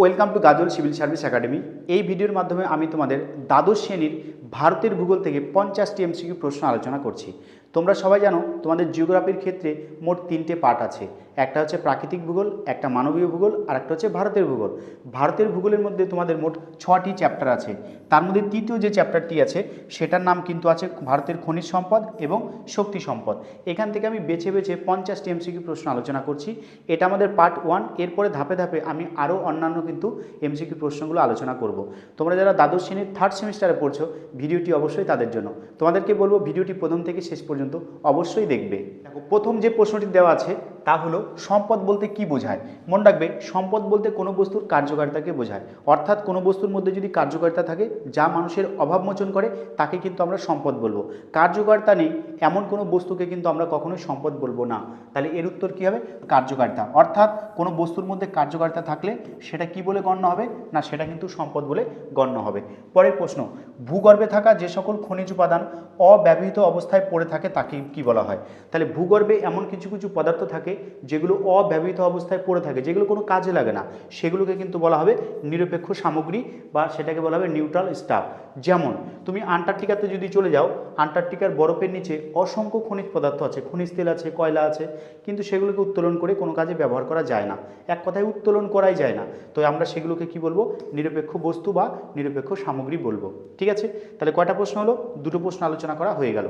Welcome to Gazal civil service academy. এই ভিডিওর মাধ্যমে আমি তোমাদের দ্বাদশ শ্রেণির ভারতের ভূগোল থেকে পঞ্চাশটি এমসিকিউ প্রশ্ন আলোচনা করছি। তোমরা সবাই জানো, তোমাদের জিওগ্রাফির ক্ষেত্রে মোট তিনটে পার্ট আছে। একটা হচ্ছে প্রাকৃতিক ভূগোল, একটা মানবীয় ভূগোল, আর একটা হচ্ছে ভারতের ভূগোল। ভারতের ভূগোলের মধ্যে তোমাদের মোট ছটি চ্যাপ্টার আছে। তার মধ্যে তৃতীয় যে চ্যাপ্টারটি আছে, সেটার নাম কিন্তু আছে ভারতের খনিজ সম্পদ এবং শক্তি সম্পদ। এখান থেকে আমি বেছে বেছে পঞ্চাশটি এমসিকিউ প্রশ্ন আলোচনা করছি। এটা আমাদের পার্ট ওয়ান, এরপরে ধাপে ধাপে আমি আরও অন্যান্য কিন্তু এমসিকিউ প্রশ্নগুলো আলোচনা করব। তোমরা যারা দ্বাদশ শ্রেণির থার্ড সেমিস্টারে পড়ছো, ভিডিওটি অবশ্যই তাদের জন্য। তোমাদেরকে বলব, ভিডিওটি প্রথম থেকে শেষ পর্যন্ত অবশ্যই দেখবে। দেখো প্রথম যে প্রশ্নটি দেওয়া আছে তা হলো সম্পদ বলতে কি বোঝায়? মনে রাখবে, সম্পদ বলতে কোনো বস্তুর কার্যকারিতাকে বোঝায়। অর্থাৎ কোনো বস্তুর মধ্যে যদি কার্যকারিতা থাকে, যা মানুষের অভাব মোচন করে, তাকে কিন্তু আমরা সম্পদ বলব। কার্যকারিতা নেই, এমন কোনো বস্তুকে কিন্তু আমরা কখনোই সম্পদ বলব না। তাহলে এর উত্তর কী হবে? কার্যকারিতা। অর্থাৎ কোনো বস্তুর মধ্যে কার্যকারিতা থাকলে সেটা কি বলে গণ্য হবে? না, সেটা কিন্তু সম্পদ বলে গণ্য হবে। পরের প্রশ্ন, ভূগর্ভে থাকা যে সকল খনিজ উপাদান অব্যবহৃত অবস্থায় পড়ে থাকে তাকে কি বলা হয়? তাহলে ভূগর্ভে এমন কিছু কিছু পদার্থ থাকে যেগুলো অব্যবহৃত অবস্থায় পড়ে থাকে, যেগুলো কোনো কাজে লাগে না, সেগুলোকে কিন্তু বলা হবে নিরপেক্ষ সামগ্রী বা সেটাকে বলা হবে নিউট্রাল স্টাফ যেমন, তুমি আন্টার্কটিকাতে যদি চলে যাও, আন্টার্কটিকার বরফের নিচে অসংখ্য খনিজ পদার্থ আছে, খনিজ তেল আছে, কয়লা আছে, কিন্তু সেগুলোকে উত্তোলন করে কোনো কাজে ব্যবহার করা যায় না। এক কথায় উত্তোলন করাই যায় না। তো আমরা সেগুলোকে কি বলব? নিরপেক্ষ বস্তু বা নিরপেক্ষ সামগ্রী বলব। ঠিক আছে? তাহলে কয়টা প্রশ্ন হলো? দুটো প্রশ্ন আলোচনা করা হয়ে গেল।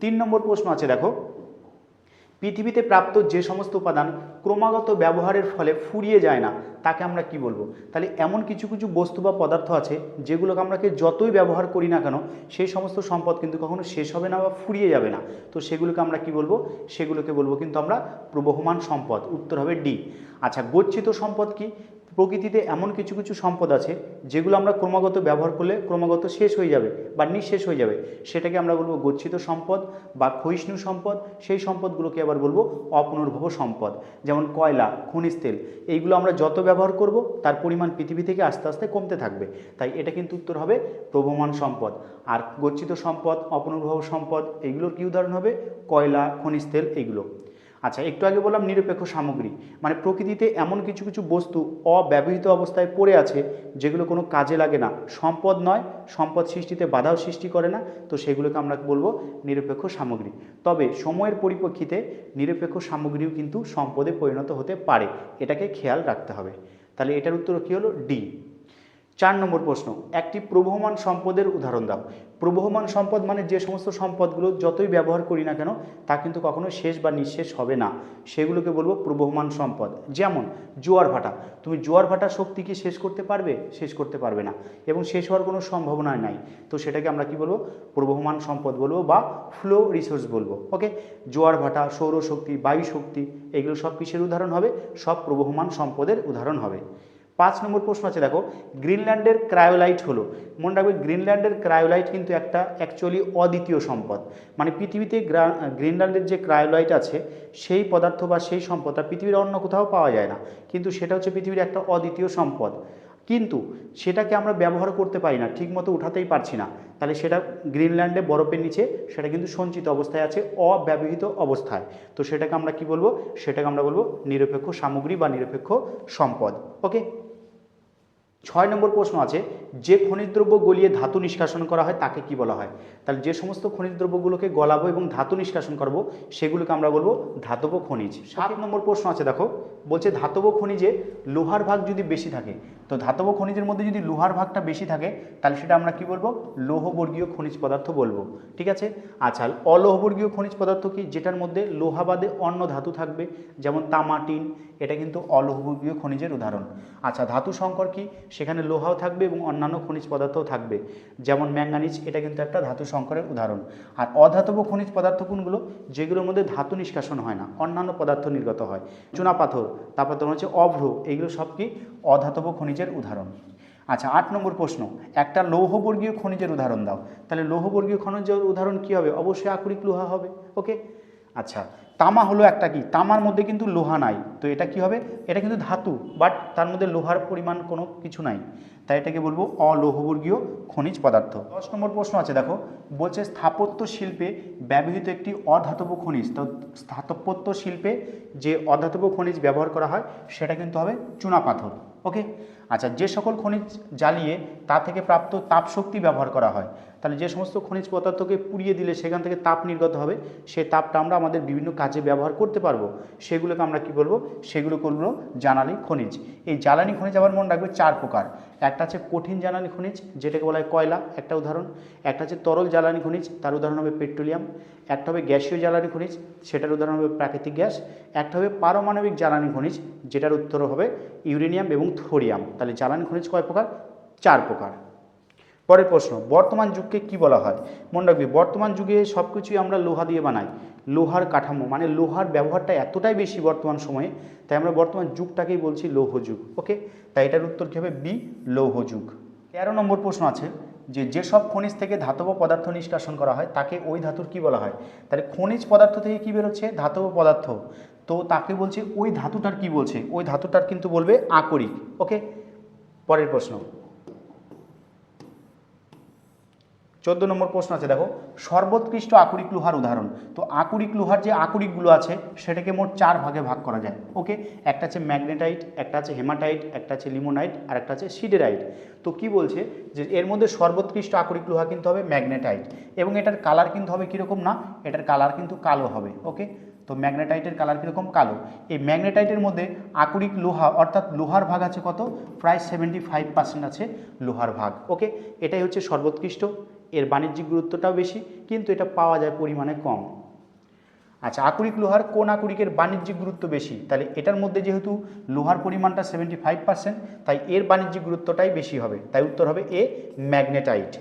তিন নম্বর প্রশ্ন আছে, দেখো। পৃথিবীতে প্রাপ্ত যে সমস্ত উপাদান ক্রমাগত ব্যবহারের ফলে ফুরিয়ে যায় না, তাকে আমরা কি বলব? তাহলে এমন কিছু কিছু বস্তু বা পদার্থ আছে যেগুলোকে আমরাকে যতই ব্যবহার করি না কেন, সেই সমস্ত সম্পদ কিন্তু কখনো শেষ হবে না বা ফুরিয়ে যাবে না। তো সেগুলোকে আমরা কি বলব? সেগুলোকে বলব কিন্তু আমরা প্রবহমান সম্পদ, উত্তর হবে ডি। আচ্ছা গচ্ছিত সম্পদ কি? প্রকৃতিতে এমন কিছু কিছু সম্পদ আছে যেগুলো আমরা ক্রমাগত ব্যবহার করলে ক্রমাগত শেষ হয়ে যাবে বা নিঃশেষ হয়ে যাবে। সেটাকে আমরা বলব গচ্ছিত সম্পদ বা ক্ষয়িষ্ণু সম্পদ। সেই সম্পদগুলোকে আবার বলব অপুনর্ভব সম্পদ, যেমন কয়লা, খনিজ তেল। এইগুলো আমরা যত ব্যবহার করব, তার পরিমাণ পৃথিবী থেকে আস্তে আস্তে কমতে থাকবে। তাই এটা কিন্তু উত্তর হবে প্রবহমান সম্পদ। আর গচ্ছিত সম্পদ, অপুনর্ভব সম্পদ এইগুলোর কী উদাহরণ হবে? কয়লা, খনিজ তেল এইগুলো আচ্ছা একটু আগে বললাম নিরপেক্ষ সামগ্রী। মানে প্রকৃতিতে এমন কিছু কিছু বস্তু অব্যবহৃত অবস্থায় পড়ে আছে যেগুলো কোনো কাজে লাগে না। সম্পদ নয়, সম্পদ সৃষ্টিতে বাধাও সৃষ্টি করে না। তো সেগুলোকে আমরা বলব নিরপেক্ষ সামগ্রী। তবে সময়ের পরিপ্রেক্ষিতে নিরপেক্ষ সামগ্রীও কিন্তু সম্পদে পরিণত হতে পারে। এটাকে খেয়াল রাখতে হবে। তাহলে এটার উত্তর কী হলো? ডি। চার নম্বর প্রশ্ন, একটি প্রবহমান সম্পদের উদাহরণ দাও। প্রবহমান সম্পদ মানে যে সমস্ত সম্পদগুলো যতই ব্যবহার করি না কেন, তা কিন্তু কখনো শেষ বা নিঃশেষ হবে না। সেগুলোকে বলব প্রবহমান সম্পদ। যেমন, জোয়ার ভাটা। তুমি জোয়ার ভাটার শক্তি কি শেষ করতে পারবে? শেষ করতে পারবে না। এবং শেষ হওয়ার কোনো সম্ভাবনা নাই। তো সেটাকে আমরা কি বলব? প্রবহমান সম্পদ বলব বা ফ্লো রিসোর্স বলব। ওকে জোয়ার ভাটা, সৌরশক্তি বায়ু শক্তি এগুলো সব কিসের উদাহরণ হবে? সব প্রবহমান সম্পদের উদাহরণ হবে। পাঁচ নম্বর প্রশ্ন আছে, দেখো, গ্রিনল্যান্ডের ক্রায়োলাইট হলো। মনে রাখবে, গ্রিনল্যান্ডের ক্রায়োলাইট কিন্তু একটা অ্যাকচুয়ালি অদ্বিতীয় সম্পদ। মানে পৃথিবীতে গ্রা- গ্রিনল্যান্ডের যে ক্রায়োলাইট আছে, সেই পদার্থ বা সেই সম্পদটা পৃথিবীর অন্য কোথাও পাওয়া যায় না। কিন্তু সেটা হচ্ছে পৃথিবীর একটা অদ্বিতীয় সম্পদ। কিন্তু সেটাকে আমরা ব্যবহার করতে পারি না, ঠিকমতো উঠাতেই পারছি না। তাহলে সেটা গ্রিনল্যান্ডে বরফের নিচে, সেটা কিন্তু সঞ্চিত অবস্থায় আছে, অব্যবহৃত অবস্থায়। তো সেটাকে আমরা কি বলব? সেটাকে আমরা বলব নিরপেক্ষ সামগ্রী বা নিরপেক্ষ সম্পদ। ওকে ছয় নম্বর প্রশ্ন আছে যে খনিজ দ্রব্য গলিয়ে ধাতু নিষ্কাশন করা হয় তাকে কি বলা হয়? তাহলে যে সমস্ত খনিজ দ্রব্যগুলোকে গলাবো এবং ধাতু নিষ্কাশন করব সেগুলোকে আমরা বলব ধাতব খনিজ। সাত নম্বর প্রশ্ন আছে দেখো বলছে ধাতব খনিজে লোহার ভাগ যদি বেশি থাকে তো ধাতব খনিজের মধ্যে যদি লোহার ভাগটা বেশি থাকে, তাহলে সেটা আমরা কি বলব? লৌহবর্গীয় খনিজ পদার্থ বলব। ঠিক আছে? আচ্ছা অলৌহবর্গীয় খনিজ পদার্থ কি? যেটার মধ্যে লোহা বাদে অন্য ধাতু থাকবে, যেমন তামা টিন এটা কিন্তু অলৌহবর্গীয় খনিজের উদাহরণ। আচ্ছা ধাতু সংকর কি? সেখানে লোহাও থাকবে এবং অন্যান্য খনিজ পদার্থও থাকবে। যেমন ম্যাঙ্গানিজ, এটা কিন্তু একটা ধাতু সংকরের উদাহরণ। আর অধাতব খনিজ পদার্থ কোনগুলো? যেগুলোর মধ্যে ধাতু নিষ্কাশন হয় না, অন্যান্য পদার্থ নির্গত হয়। চুনাপাথর, তারপর তোমার হচ্ছে অভ্র এগুলো সব কি? অধাতব খনিজের উদাহরণ। আচ্ছা আট নম্বর প্রশ্ন। একটা লৌহবর্গীয় খনিজের উদাহরণ দাও। তাহলে লৌহবর্গীয় খনিজের উদাহরণ কি হবে? অবশ্যই আকরিক লোহা হবে। ওকে? আচ্ছা তামা হলো একটা কি? তামার মধ্যে কিন্তু লোহা নাই। তো এটা কি হবে? এটা কিন্তু ধাতু বাট তার মধ্যে লোহার পরিমাণ কোনো কিছু নাই। তাই এটাকে বলব অলৌহবর্গীয় খনিজ পদার্থ। দশ নম্বর প্রশ্ন আছে, দেখো। বলছে স্থাপত্য শিল্পে ব্যবহৃত একটি অধাতব খনিজ। তো স্থাপত্য শিল্পে যে অধাতব খনিজ ব্যবহার করা হয়, সেটা কিন্তু হবে চুনাপাথর। ওকে আচ্ছা যে সকল খনিজ জ্বালিয়ে তা থেকে প্রাপ্ত তাপ শক্তি ব্যবহার করা হয়, তাহলে যে সমস্ত খনিজ পদার্থকে পুড়িয়ে দিলে সেখান থেকে তাপ নির্গত হবে, সে তাপটা আমরা আমাদের বিভিন্ন কাজে ব্যবহার করতে পারব। সেগুলোকে আমরা কি বলব? সেগুলো করব জ্বালানি খনিজ। এই জ্বালানি খনিজ আবার মনে রাখবে চার প্রকার। একটা আছে কঠিন জ্বালানি খনিজ, যেটাকে বলা হয় কয়লা, একটা উদাহরণ। একটা আছে তরল জ্বালানি খনিজ, তার উদাহরণ হবে পেট্রোলিয়াম। একটা হবে গ্যাসীয় জ্বালানি খনিজ, সেটার উদাহরণ হবে প্রাকৃতিক গ্যাস। একটা হবে পারমাণবিক জ্বালানি খনিজ, যেটার উত্তর হবে ইউরেনিয়াম এবং থোরিয়াম। তাহলে জ্বালানি খনিজ কয় প্রকার? চার প্রকার। পরের প্রশ্ন, বর্তমান যুগকে কি বলা হয়? মনে রাখবি, বর্তমান যুগে সব কিছুই আমরা লোহা দিয়ে বানাই। লোহার কাঠামো মানে লোহার ব্যবহারটা এতটাই বেশি বর্তমান সময়ে, তাই আমরা বর্তমান যুগটাকেই বলছি লৌহ যুগ ওকে তাই এটার উত্তর কী হবে? বি, লৌহ যুগ। তেরো নম্বর প্রশ্ন আছে যে যেসব খনিজ থেকে ধাতব পদার্থ নিষ্কাশন করা হয়, তাকে ওই ধাতুর কি বলা হয়? তাহলে খনিজ পদার্থ থেকে কি বেরোচ্ছে? ধাতব পদার্থ। তো তাকে বলছে ওই ধাতুটার কি বলছে? ওই ধাতুটার কিন্তু বলবে আকরিক ওকে পরের প্রশ্ন। চোদ্দ নম্বর প্রশ্ন আছে, দেখো, সর্বোৎকৃষ্ট আকরিক লোহার উদাহরণ। তো আকরিক লোহার যে আকরিকগুলো আছে, সেটাকে মোট চার ভাগে ভাগ করা যায়। ওকে? একটা আছে ম্যাগনেটাইট, একটা আছে হেমাটাইট, একটা আছে লিমোনাইট, আর একটা আছে সিডেরাইট। তো কি বলছে? যে এর মধ্যে সর্বোৎকৃষ্ট আকরিক লোহা কিন্তু হবে ম্যাগনেটাইট। এবং এটার কালার কিন্তু হবে কীরকম না? এটার কালার কিন্তু কালো হবে। ওকে? তো ম্যাগনেটাইটের কালার কীরকম? কালো। এই ম্যাগনেটাইটের মধ্যে আকরিক লোহা, অর্থাৎ লোহার ভাগ আছে কত? প্রায় সেভেন্টি ফাইভ পার্সেন্ট আছে লোহার ভাগ। ওকে? এটাই হচ্ছে সর্বোৎকৃষ্ট। এর বাণিজ্যিক গুরুত্বটাও বেশি, কিন্তু এটা পাওয়া যায় পরিমাণে কম। আচ্ছা আকরিক লোহার কোন আকরিকের বাণিজ্যিক গুরুত্ব বেশি? তাহলে এটার মধ্যে যেহেতু লোহার পরিমাণটা সেভেন্টি ফাইভ পার্সেন্ট তাই এর বাণিজ্যিক গুরুত্বটাই বেশি হবে। তাই উত্তর হবে এ ম্যাগনেটাইট।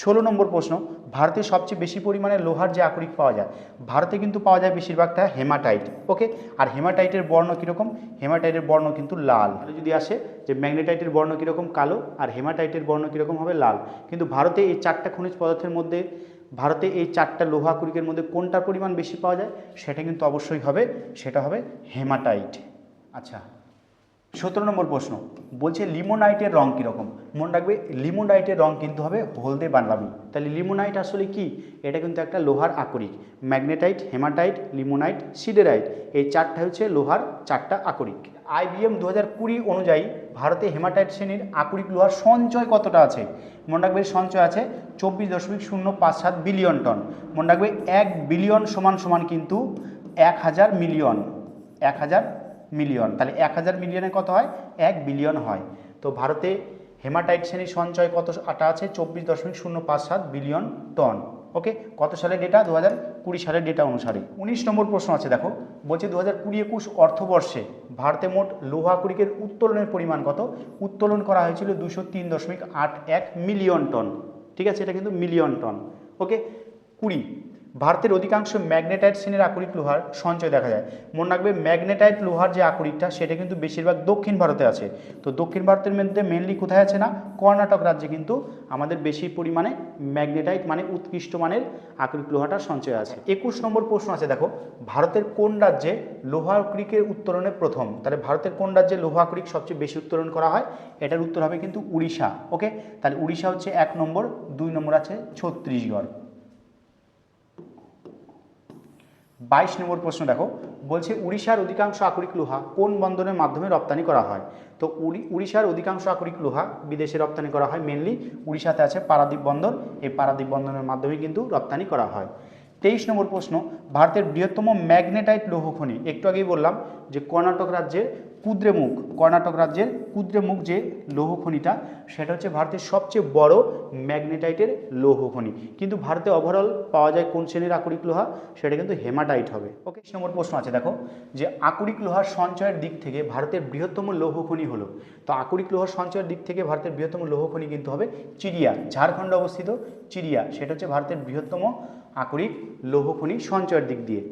ষোলো নম্বর প্রশ্ন, ভারতে সবচেয়ে বেশি পরিমাণে লোহার যে আকরিক পাওয়া যায়, ভারতে কিন্তু পাওয়া যায় বেশিরভাগটা হেমাটাইট ওকে আর হেমাটাইটের বর্ণ কীরকম? হেমাটাইটের বর্ণ কিন্তু লাল। যদি আসে যে ম্যাগনেটাইটের বর্ণ কীরকম কালো, আর হেমাটাইটের বর্ণ কীরকম হবে লাল। কিন্তু ভারতে এই চারটা খনিজ পদার্থের মধ্যে, ভারতে এই চারটা লোহা আকরিকের মধ্যে কোনটার পরিমাণ বেশি পাওয়া যায়? সেটা কিন্তু অবশ্যই হবে, সেটা হবে হেমাটাইট। আচ্ছা সতেরো নম্বর প্রশ্ন, বলছে লিমোনাইটের রং কীরকম? মনে রাখবে, লিমোনাইটের রং কিন্তু হবে হলদে বানাবি তাহলে লিমোনাইট আসলে কি? এটা কিন্তু একটা লোহার আকরিক। Magnetite, haematite, limonite, siderite. এই চারটা হচ্ছে লোহার চারটা আকরিক। আইবিএম দু হাজার কুড়ি অনুযায়ী ভারতে হেমাটাইট শ্রেণির আকরিক লোহার সঞ্চয় কতটা আছে? মনে রাখবে সঞ্চয় আছে চব্বিশ দশমিক শূন্য পাঁচ সাত বিলিয়ন টন। মনে রাখবে এক বিলিয়ন সমান সমান কিন্তু এক হাজার মিলিয়ন। এক হাজার মিলিয়ন। তাহলে এক হাজার মিলিয়নে কত হয়? এক বিলিয়ন হয়। তো ভারতে হেমাটাইট শ্রেণির সঞ্চয় কত আটা আছে? চব্বিশ দশমিক শূন্য পাঁচ সাত বিলিয়ন টন। ওকে? কত সালের ডেটা দু হাজার কুড়ি সালের ডেটা অনুসারে। উনিশ নম্বর প্রশ্ন আছে, দেখো। বলছে দু হাজার কুড়ি একুশ অর্থবর্ষে ভারতে মোট লোহা কুড়িকের উত্তোলনের পরিমাণ কত? উত্তোলন করা হয়েছিল দুশো তিন দশমিক আট এক মিলিয়ন টন। ঠিক আছে? এটা কিন্তু মিলিয়ন টন। ওকে? কুড়ি। ভারতের অধিকাংশ ম্যাগনেটাইট শ্রেণির আকরিক লোহার সঞ্চয় দেখা যায়। মনে রাখবে, ম্যাগনেটাইট লোহার যে আকরিকটা, সেটা কিন্তু বেশিরভাগ দক্ষিণ ভারতে আছে। তো দক্ষিণ ভারতের মধ্যে মেনলি কোথায় আছে না? কর্ণাটক রাজ্যে কিন্তু আমাদের বেশি পরিমাণে ম্যাগনেটাইট মানে উৎকৃষ্ট মানের আকরিক লোহাটার সঞ্চয় আছে। একুশ নম্বর প্রশ্ন আছে, দেখো, ভারতের কোন রাজ্যে লোহা আকরিকের উত্তোলনে প্রথম? তাহলে ভারতের কোন রাজ্যে লোহা আকরিক সবচেয়ে বেশি উত্তোলন করা হয়? এটার উত্তর হবে কিন্তু উড়িষ্যা ওকে তাহলে উড়িষ্যা হচ্ছে এক নম্বর, দুই নম্বর আছে ছত্তিশগড়। বাইশ নম্বর প্রশ্ন দেখো, বলছে উড়িষ্যার অধিকাংশ আকরিক লোহা কোন বন্দরের মাধ্যমে রপ্তানি করা হয়? তো উড়ি- উড়িষ্যার অধিকাংশ আকরিক লোহা বিদেশে রপ্তানি করা হয় মেনলি উড়িষ্যাতে আছে পারাদ্বীপ বন্দর, এই পারাদ্বীপ বন্দরের মাধ্যমে কিন্তু রপ্তানি করা হয়। তেইশ নম্বর প্রশ্ন, ভারতের বৃহত্তম ম্যাগনেটাইট লৌহ খনি, একটু আগেই বললাম যে কর্ণাটক রাজ্যের কুদ্রেমুখ কর্ণাটক রাজ্যের কুদ্রেমুখ যে লৌহ খনিটা সেটা হচ্ছে ভারতের সবচেয়ে বড় ম্যাগনেটাইটের লৌহ খনি কিন্তু ভারতে ওভারঅল পাওয়া যায় কোন শ্রেণির আকরিক লোহা? সেটা কিন্তু হেমাটাইট হবে। ওকে নম্বর প্রশ্ন আছে, দেখো, যে আকরিক লোহার সঞ্চয়ের দিক থেকে ভারতের বৃহত্তম লৌহ খনি হলো। তো আকরিক লোহার সঞ্চয়ের দিক থেকে ভারতের বৃহত্তম লৌহ খনি কিন্তু হবে চিড়িয়া, ঝাড়খণ্ডে অবস্থিত চিড়িয়া। সেটা হচ্ছে ভারতের বৃহত্তম আকরিক লৌহ খনি সঞ্চয়ের দিক দিয়ে।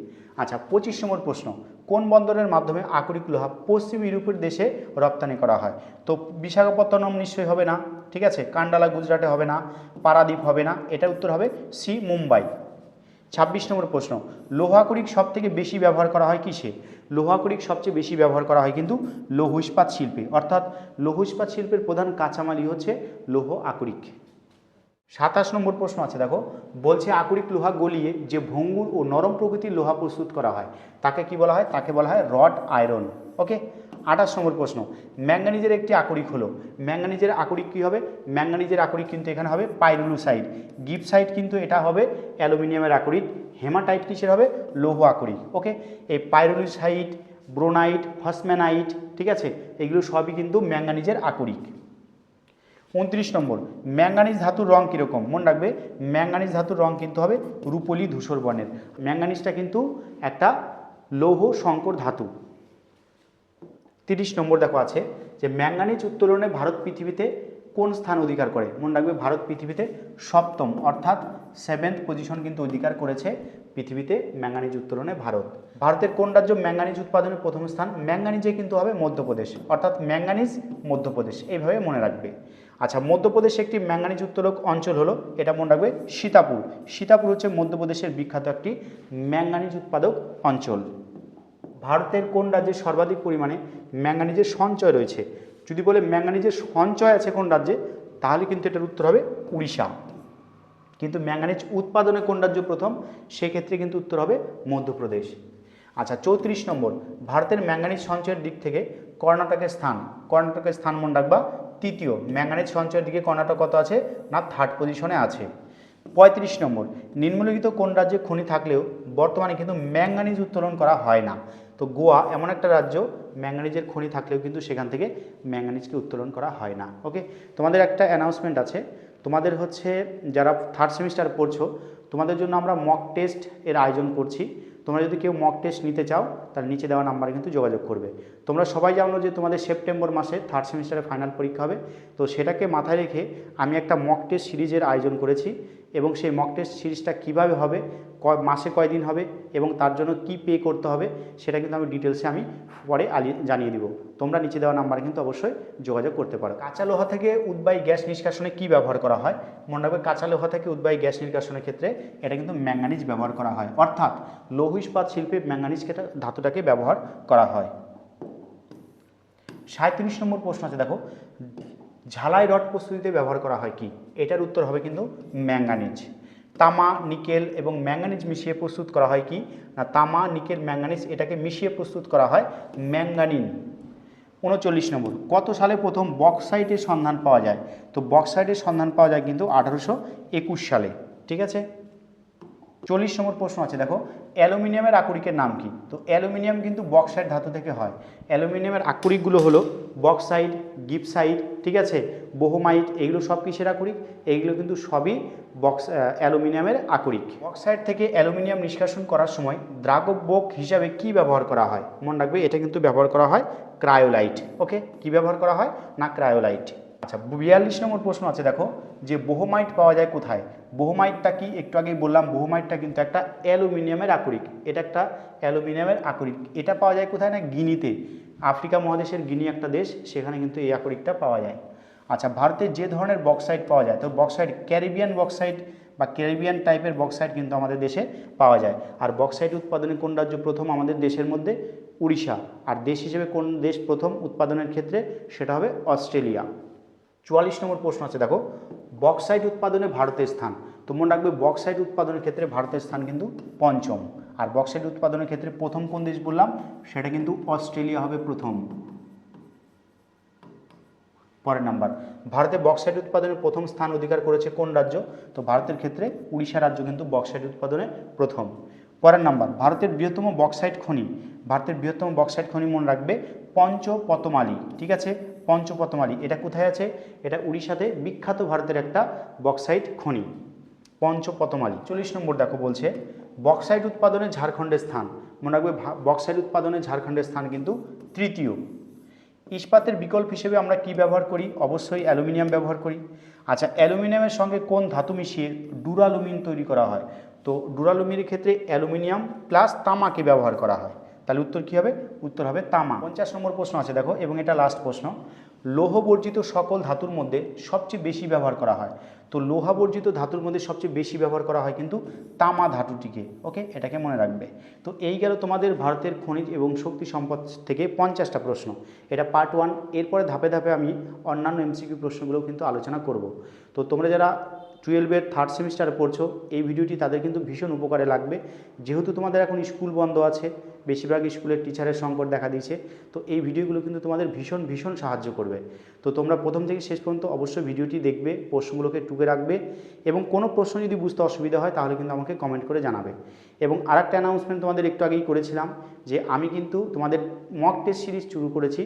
আচ্ছা পঁচিশ নম্বর প্রশ্ন কোন বন্দরের মাধ্যমে আকরিক লোহা পশ্চিম ইউরোপের দেশে রপ্তানি করা হয়? তো বিশাখাপত্তনম নিশ্চয়ই হবে না, ঠিক আছে? কান্ডালা গুজরাটে হবে না, পারাদ্বীপ হবে না, এটার উত্তর হবে সি, মুম্বাই। ছাব্বিশ নম্বর প্রশ্ন লোহাকরিক সব থেকে বেশি ব্যবহার করা হয় কিসে? লোহাকরিক সবচেয়ে বেশি ব্যবহার করা হয় কিন্তু লৌহ ইস্পাত শিল্পে। অর্থাৎ লৌহ ইস্পাত শিল্পের প্রধান কাঁচামালই হচ্ছে লৌহ আকরিক। সাতাশ নম্বর প্রশ্ন আছে, দেখো। বলছে, আকরিক লোহা গলিয়ে যে ভঙ্গুর ও নরম প্রকৃতির লোহা প্রস্তুত করা হয়, তাকে কি বলা হয়? তাকে বলা হয় রড আয়রন। ওকে? আঠাশ নম্বর প্রশ্ন। ম্যাঙ্গানিজের একটি আকরিক হলো। ম্যাঙ্গানিজের আকরিক কী হবে? ম্যাঙ্গানিজের আকরিক কিন্তু এখানে হবে পাইরুলুসাইড গিপসাইড কিন্তু এটা হবে অ্যালুমিনিয়ামের আকরিক। হেমাটাইট কিসের হবে? লৌহ আকরিক। ওকে? এই পাইরুলুসাইড ব্রোনাইট, হসম্যানাইট, ঠিক আছে? এগুলো সবই কিন্তু ম্যাঙ্গানিজের আকরিক। উনত্রিশ নম্বর, ম্যাঙ্গানিজ ধাতুর রং কীরকম? মনে রাখবে, ম্যাঙ্গানিজ ধাতুর রং কিন্তু হবে রূপলি ধূসর বর্ণের। ম্যাঙ্গানিজটা কিন্তু একটা লৌহ সংকর ধাতু। তিরিশ নম্বর দেখো আছে যে ম্যাঙ্গানিজ উত্তোলনে ভারত পৃথিবীতে কোন স্থান অধিকার করে? মনে রাখবে, ভারত পৃথিবীতে সপ্তম, অর্থাৎ সেভেন্থ পজিশন কিন্তু অধিকার করেছে পৃথিবীতে ম্যাঙ্গানিজ উত্তোলনে ভারত। ভারতের কোন রাজ্য ম্যাঙ্গানিজ উৎপাদনে প্রথম স্থান? ম্যাঙ্গানিজে কিন্তু হবে মধ্যপ্রদেশ, অর্থাৎ ম্যাঙ্গানিজ মধ্যপ্রদেশ। এইভাবে মনে রাখবে। আচ্ছা মধ্যপ্রদেশে একটি ম্যাঙ্গানিজ উত্তোলক অঞ্চল হলো, এটা মনে রাখবে সীতাপুর। সীতাপুর হচ্ছে মধ্যপ্রদেশের বিখ্যাত একটি ম্যাঙ্গানিজ উৎপাদক অঞ্চল। ভারতের কোন রাজ্যে সর্বাধিক পরিমাণে ম্যাঙ্গানিজের সঞ্চয় রয়েছে? যদি বলে ম্যাঙ্গানিজের সঞ্চয় আছে কোন রাজ্যে, তাহলে কিন্তু এটার উত্তর হবে উড়িষ্যা। কিন্তু ম্যাঙ্গানিজ উৎপাদনে কোন রাজ্য প্রথম, সেক্ষেত্রে কিন্তু উত্তর হবে মধ্যপ্রদেশ। আচ্ছা চৌত্রিশ নম্বর, ভারতের ম্যাঙ্গানিজ সঞ্চয়ের দিক থেকে কর্ণাটকের স্থান। কর্ণাটকের স্থান মনে রাখবা তৃতীয়, ম্যাঙ্গানিজ সঞ্চয়ের দিকে কর্ণাটক কত আছে? না থার্ড পজিশনে আছে। পঁয়ত্রিশ নম্বর, নিম্নলিখিত কোন রাজ্যে খনি থাকলেও বর্তমানে কিন্তু ম্যাঙ্গানিজ উত্তোলন করা হয় না। তো গোয়া এমন একটা রাজ্য, ম্যাঙ্গানিজের খনি থাকলেও কিন্তু সেখান থেকে ম্যাঙ্গানিজকে উত্তোলন করা হয় না। ওকে তোমাদের একটা অ্যানাউন্সমেন্ট আছে। তোমাদের হচ্ছে যারা থার্ড সেমিস্টার পড়ছো, তোমাদের জন্য আমরা মক টেস্ট এর আয়োজন করছি। তোমরা যদি কেউ মক টেস্ট নিতে চাও, তাহলে নিচে দেওয়া নাম্বারে কিন্তু যোগাযোগ করবে। তোমরা সবাই জানো যে তোমাদের সেপ্টেম্বর মাসে থার্ড সেমিস্টারে ফাইনাল পরীক্ষা হবে। তো সেটাকে মাথায় রেখে আমি একটা মক টেস্ট সিরিজের আয়োজন করেছি এবং সেই মক টেস্ট সিরিজটা কীভাবে হবে মাসে কয়দিন হবে এবং তার জন্য কি পে করতে হবে, সেটা কিন্তু আমি ডিটেলসে আমি পরে আলি, জানিয়ে দিব। তোমরা নিচে দেওয়া নাম্বারে কিন্তু অবশ্যই যোগাযোগ করতে পারো। কাঁচা লোহা থেকে উদ্বায়ী গ্যাস নিষ্কাশনে কি ব্যবহার করা হয়? মনে রাখবে কাঁচা লোহা থেকে উদ্বায়ী গ্যাস নিষ্কাশনের ক্ষেত্রে এটা কিন্তু ম্যাঙ্গানিজ ব্যবহার করা হয়। অর্থাৎ লৌহ ইস্পাত শিল্পে ম্যাঙ্গানিজকে ধাতুটাকে ব্যবহার করা হয়। সাঁত্রিশ নম্বর প্রশ্ন আছে, দেখো। ঝালাই রড প্রস্তুতিতে ব্যবহার করা হয় কি? এটার উত্তর হবে কিন্তু ম্যাঙ্গানিজ। তামা, নিকেল এবং ম্যাঙ্গানিজ মিশিয়ে প্রস্তুত করা হয় কি? না, তামা, নিকেল, ম্যাঙ্গানিজ এটাকে মিশিয়ে প্রস্তুত করা হয় ম্যাঙ্গানিন। উনচল্লিশ নম্বর। কত সালে প্রথম বক্সাইটের সন্ধান পাওয়া যায়? তো বক্সাইটের সন্ধান পাওয়া যায় কিন্তু আঠারোশো একুশ সালে, ঠিক আছে? চল্লিশ নম্বর প্রশ্ন আছে, দেখো, অ্যালুমিনিয়ামের আকরিকের নাম কি? তো অ্যালুমিনিয়াম কিন্তু বক্সাইড ধাতু থেকে হয়। অ্যালুমিনিয়ামের আকরিকগুলো হলো বক্সাইড গিপসাইড ঠিক আছে? বোহোমাইট, এগুলো সব কিসের আকরিক? এইগুলো কিন্তু সবই বক্স অ্যালুমিনিয়ামের আকরিক। বক্সাইড থেকে অ্যালুমিনিয়াম নিষ্কাশন করার সময় দ্রাগব্যক হিসাবে কি ব্যবহার করা হয়? মনে রাখবে, এটা কিন্তু ব্যবহার করা হয় ক্রায়োলাইট। ওকে? কি ব্যবহার করা হয়? না ক্রায়োলাইট। আচ্ছা বিয়াল্লিশ নম্বর প্রশ্ন আছে, দেখো, যে বোহোমাইট পাওয়া যায় কোথায়? বোহোমাইটটা কি? একটু আগেই বললাম, বোহোমাইটটা কিন্তু একটা অ্যালুমিনিয়ামের আকরিক। এটা একটা অ্যালুমিনিয়ামের আকরিক। এটা পাওয়া যায় কোথায় না? গিনিতে। আফ্রিকা মহাদেশের গিনি একটা দেশ, সেখানে কিন্তু এই আকরিকটা পাওয়া যায়। আচ্ছা ভারতে যে ধরনের বক্সাইট পাওয়া যায়, তো বক্সাইট ক্যারিবিয়ান বক্সাইট বা ক্যারিবিয়ান টাইপের বক্সাইট কিন্তু আমাদের দেশে পাওয়া যায়। আর বক্সাইট উৎপাদনে কোন রাজ্য প্রথম? আমাদের দেশের মধ্যে উড়িষ্যা। আর দেশ হিসেবে কোন দেশ প্রথম উৎপাদনের ক্ষেত্রে? সেটা হবে অস্ট্রেলিয়া। চুয়াল্লিশ নম্বর প্রশ্ন আছে, দেখো। বক্সাইট উৎপাদনে ভারতের স্থান। তো মনে রাখবে, বক্সাইট উৎপাদনের ক্ষেত্রে ভারতের স্থান কিন্তু পঞ্চম। আর বক্সাইট উৎপাদনের ক্ষেত্রে প্রথম কোন দেশ বললাম? সেটা কিন্তু অস্ট্রেলিয়া হবে প্রথম। পরের নাম্বার। ভারতে বক্সাইট উৎপাদনে প্রথম স্থান অধিকার করেছে কোন রাজ্য? তো ভারতের ক্ষেত্রে উড়িষ্যা রাজ্য কিন্তু বক্সাইট উৎপাদনে প্রথম। পরের নাম্বার। ভারতের বৃহত্তম বক্সাইট খনি। ভারতের বৃহত্তম বক্সাইট খনি মনে রাখবে পঞ্চপতমালি ঠিক আছে? পঞ্চপতমালি এটা কোথায় আছে? এটা উড়িষ্যাতে বিখ্যাত ভারতের একটা বক্সাইট খনি পঞ্চপতমালি চল্লিশ নম্বর দেখো বলছে, বক্সাইট উৎপাদনে ঝাড়খণ্ডের স্থান, মনে রাখবে বক্সাইট উৎপাদনে ঝাড়খণ্ডের স্থান কিন্তু তৃতীয়। ইস্পাতের বিকল্প হিসেবে আমরা কি ব্যবহার করি? অবশ্যই অ্যালুমিনিয়াম ব্যবহার করি। আচ্ছা অ্যালুমিনিয়ামের সঙ্গে কোন ধাতু মিশিয়ে ডুরালুমিন তৈরি করা হয়? তো ডুরালুমিনের ক্ষেত্রে অ্যালুমিনিয়াম প্লাস তামাকে ব্যবহার করা হয়। তাহলে উত্তর কী হবে? উত্তর হবে তামা। পঞ্চাশ নম্বর প্রশ্ন আছে, দেখো, এবং এটা লাস্ট প্রশ্ন। লৌহ বর্জিত সকল ধাতুর মধ্যে সবচেয়ে বেশি ব্যবহার করা হয়। তো লোহা বর্জিত ধাতুর মধ্যে সবচেয়ে বেশি ব্যবহার করা হয় কিন্তু তামা ধাতুটিকে ওকে এটাকে মনে রাখবে। তো এই গেল তোমাদের ভারতের খনিজ এবং শক্তি সম্পদ থেকে পঞ্চাশটা প্রশ্ন। এটা পার্ট ওয়ান এরপরে ধাপে ধাপে আমি অন্যান্য এমসিকিউ প্রশ্নগুলোও কিন্তু আলোচনা করব। তো তোমরা যারা টুয়েলভের থার্ড সেমিস্টারে পড়ছো, এই ভিডিওটি তাদের কিন্তু ভীষণ উপকারে লাগবে। যেহেতু তোমাদের এখন স্কুল বন্ধ আছে বেশিরভাগ স্কুলের টিচারের সংকট দেখা দিয়েছে। তো এই ভিডিওগুলো কিন্তু তোমাদের ভীষণ ভীষণ সাহায্য করবে। তো তোমরা প্রথম থেকে শেষ পর্যন্ত অবশ্যই ভিডিওটি দেখবে, প্রশ্নগুলোকে টুকে রাখবে এবং কোনো প্রশ্ন যদি বুঝতে অসুবিধা হয় তাহলে কিন্তু আমাকে কমেন্ট করে জানাবে। এবং আরেকটা অ্যানাউন্সমেন্ট তোমাদের একটু আগেই করেছিলাম যে আমি কিন্তু তোমাদের মক টেস্ট সিরিজ শুরু করেছি।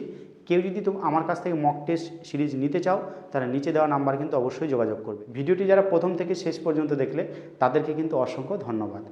কেউ যদি তুমি আমার কাছ থেকে মক টেস্ট সিরিজ নিতে চাও তাহলে নিচে দেওয়া নাম্বার কিন্তু অবশ্যই যোগাযোগ করবে। ভিডিওটি যারা প্রথম থেকে শেষ পর্যন্ত দেখলে তাদেরকে কিন্তু অসংখ্য ধন্যবাদ।